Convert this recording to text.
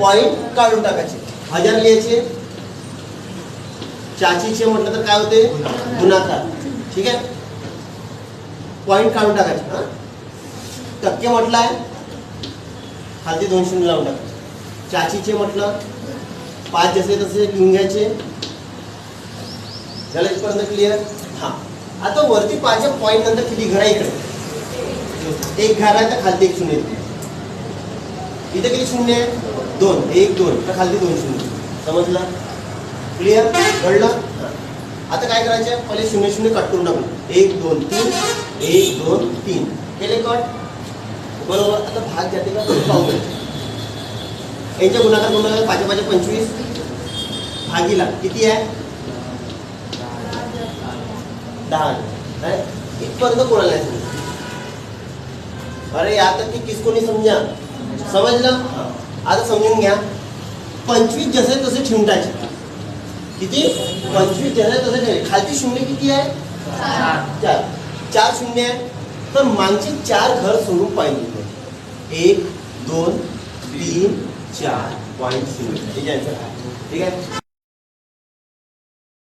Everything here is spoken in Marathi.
पॉइंट काढून टाकायचे. हजार लिहायचे. चाचीचे म्हटलं तर काय होते? गुणाकार. ठीक आहे? पॉइंट काढून टाकायचे हा? टक्के म्हटलं आहे खालती दोन शून्य लावून टाकायचे चाचीचे म्हटलं पाच जसे तसे लिहून घ्यायचे. झालं इथपर्यंत क्लिअर हा. आता वरती पाच पॉईंट नंतर किती? घर आहे इकडे. एक घर आहे तर खालती एक शून्य इथे किती शून्य आहे? दोन एक दोन. तर खालती दोन शून्य. समजलं? क्लिअर कळलं आता काय करायचं पहिले शून्य शून्य कट करून टाकू. एक दोन तीन. एक दोन तीन. केले कट बरोबर. आता भाग जाते का पाहू. यांच्या गुणाकार गुणाकार पाच पाच पंचवीस. भागीला किती आहे? दहा. इथपर्यंत कोणाला नाही समजलं अरे आता ती किसकोनी समजा. समजलं? आता समजून घ्या पंचवीस जसे तसे ठेवून टाकायचे किती? पंचवीस जसे तसे ठेवले खालची शून्य किती आहे? चार. चार शून्य आहे. तर मागचे चार घर सोडून पाहिजे एक दोन तीन चार पॉईंट शून्य ठीक आहे ठीक आहे?